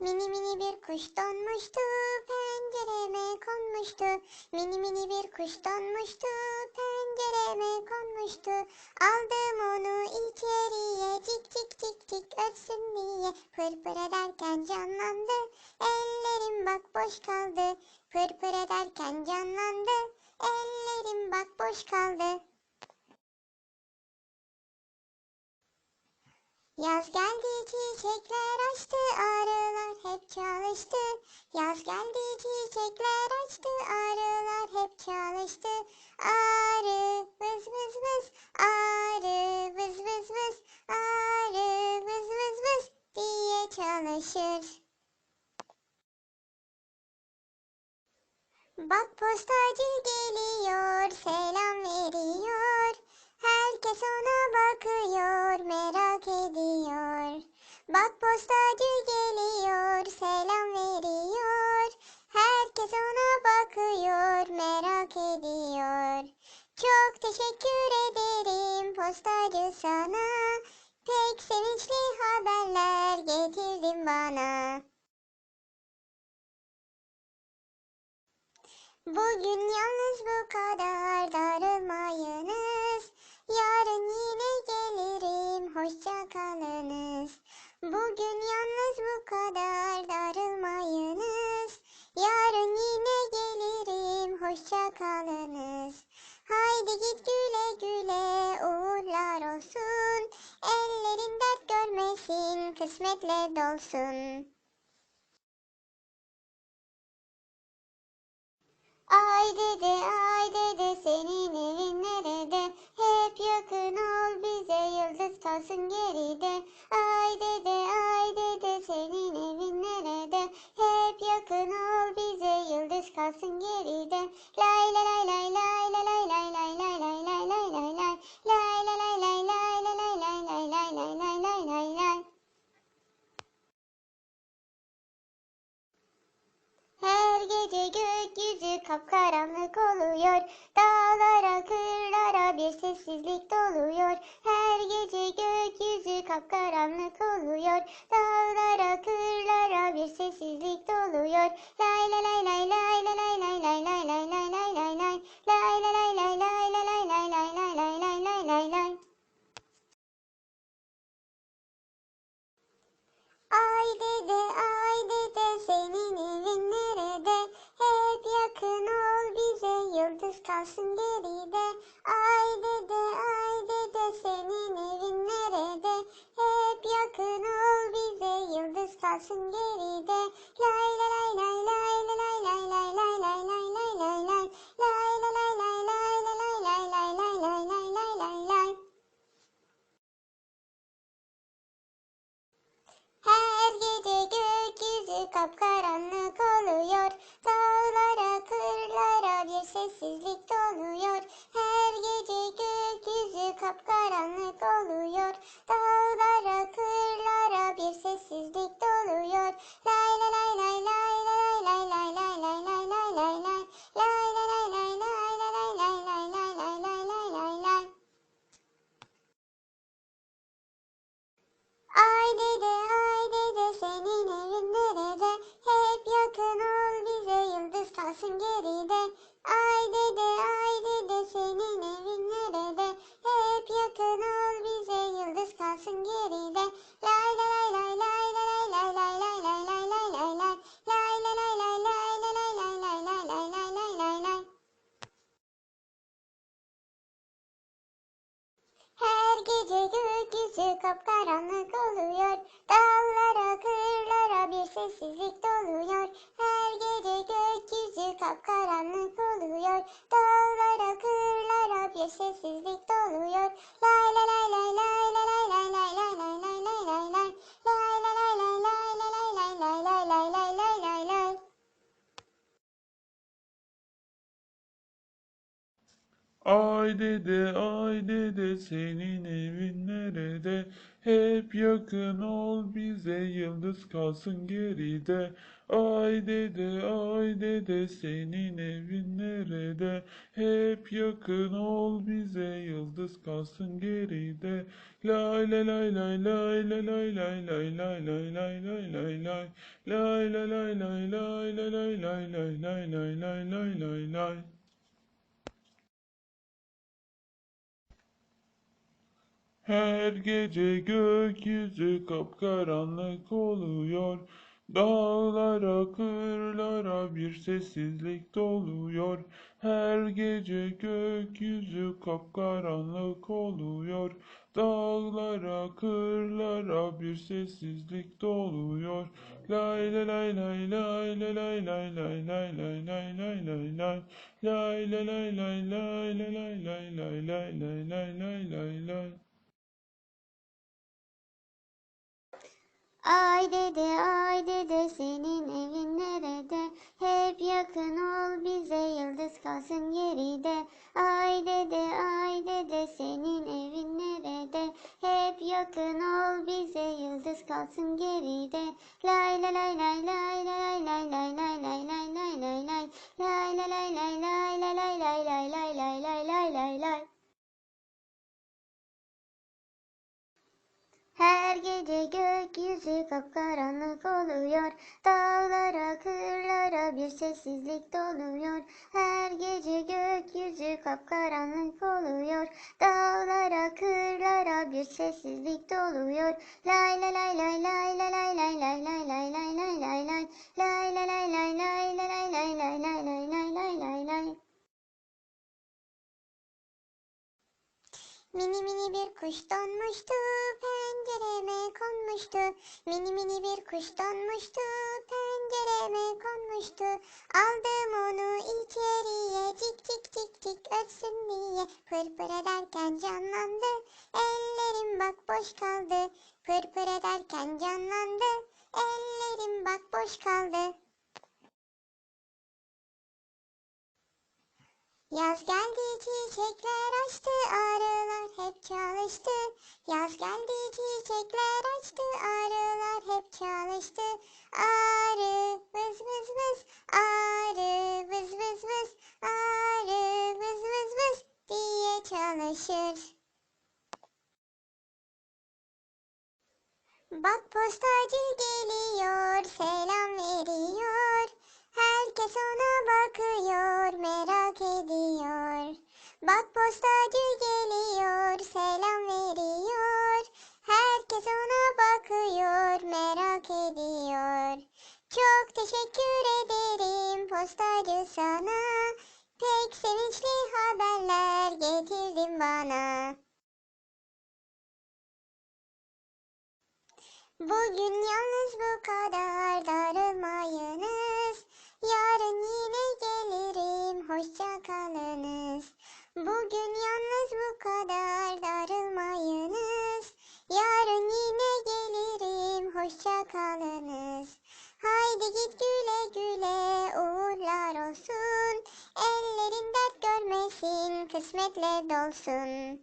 Mini mini bir kuş donmuştu, pencereme konmuştu. Mini mini bir kuş donmuştu, pencereme konmuştu. Aldım onu içeriye, cik cik cik cik ötsün diye. Pır pır ederken canlandı, ellerim bak boş kaldı. Pır pır ederken canlandı, ellerim bak boş kaldı. Yaz geldi çiçekler açtı arılar hep çalıştı. Yaz geldi çiçekler açtı arılar hep çalıştı. Arı vız vız vız arı vız vız vız arı vız vız vız diye çalışır. Bak postacı geliyor selam veriyor. Herkes ona bakıyor merak ediyor. Bak postacı geliyor selam veriyor. Herkes ona bakıyor merak ediyor. Çok teşekkür ederim postacı sana. Pek sevinçli haberler getirdin bana. Bugün yalnız bu kadar darılmayınız. Yarın yine gelirim hoşça kalınız. Bugün yalnız bu kadar darılmayınız. Yarın yine gelirim hoşça kalınız. Haydi git güle güle uğurlar olsun. Ellerin dert görmesin kısmetle dolsun. Ay dede ay dede kalsın geride. Ay dede ay dede senin evin nerede? Hep yakın ol bize yıldız kalsın geride. Lay lay lay lay lay lay lay lay lay lay lay lay lay lay lay. Lay lay lay lay lay lay lay lay lay lay lay lay lay lay lay. Her gece gökyüzü kapkaranlık sessizlik doluyor. Her gece gökyüzü kapkaranlık oluyor. Dağlara, kırlara bir sessizlik doluyor. Lay lay lay lay lay lay lay lay lay lay lay lay lay lay lay. Lay lay lay lay lay lay lay lay lay lay lay kapkaranlık oluyor. Dağlara, kırlara bir sessizlik doluyor. Her gece gökyüzü kapkaranlık oluyor. Dağlara, kırlara bir sessizlik kapkaranlık oluyor. Dağlara, kırlara bir sessizlik doluyor. Her gece gökyüzü kapkaranlık oluyor. Dağlara, kırlara bir sessizlik doluyor. Lay lay lay lay lay lay lay lay lay lay lay lay. Ay dede ay dede senin evin nerede? Hep yakın ol bize yıldız kalsın geride. Ay dede ay dede senin evin nerede? Hep yakın ol bize yıldız kalsın geride. Lay lay lay lay lay lay lay lay lay lay lay lay lay lay lay. Lay lay lay lay lay lay lay lay lay lay lay lay lay lay lay. Her gece gökyüzü kapkaranlık oluyor. Dağlara, kırlara bir sessizlik doluyor. Her gece gökyüzü kapkaranlık oluyor. Dağlara, kırlara bir sessizlik doluyor. Lay lay lay lay lay lay lay lay lay lay lay lay lay lay lay. Lay lay lay lay lay lay lay lay lay lay lay lay Ay dede ay dede senin evin nerede? Hep yakın ol bize yıldız kalsın geride. Ay dede ay dede senin evin nerede? Hep yakın ol bize yıldız kalsın geride. Lay lay lay lay lay lay lay lay lay lay lay lay lay lay. Lay lay lay lay lay lay lay lay lay lay lay lay lay lay lay. Her gece gökyüzü kapkaranlık oluyor. Dağlara, kırlara bir sessizlik doluyor. Her gece gökyüzü kapkaranlık oluyor. Dağlara, kırlara bir sessizlik doluyor. Lay lay lay lay lay lay lay lay lay lay lay lay lay lay lay. Lay lay lay lay lay lay lay lay lay lay. Mini mini bir kuş donmuştu, pencereme konmuştu. Mini mini bir kuş donmuştu, pencereme konmuştu. Aldım onu içeriye, cik cik cik cik ötsün diye. Pır pır ederken canlandı, ellerim bak boş kaldı. Pır pır ederken canlandı, ellerim bak boş kaldı. Yaz geldi çiçekler açtı arılar hep çalıştı. Yaz geldi çiçekler açtı arılar hep çalıştı. Arı vız vız vız arı vız vız vız arı vız vız vız diye çalışır. Bak postacı geliyor selam veriyor. Herkes ona bakıyor merak ediyor. Bak postacı geliyor selam veriyor. Herkes ona bakıyor merak ediyor. Çok teşekkür ederim postacı sana. Pek sevinçli haberler getirdin bana. Bugün yalnız bu kadar darılmayınız. Hoşça kalınız. Haydi git güle güle uğurlar olsun. Ellerin dert görmesin kısmetle dolsun.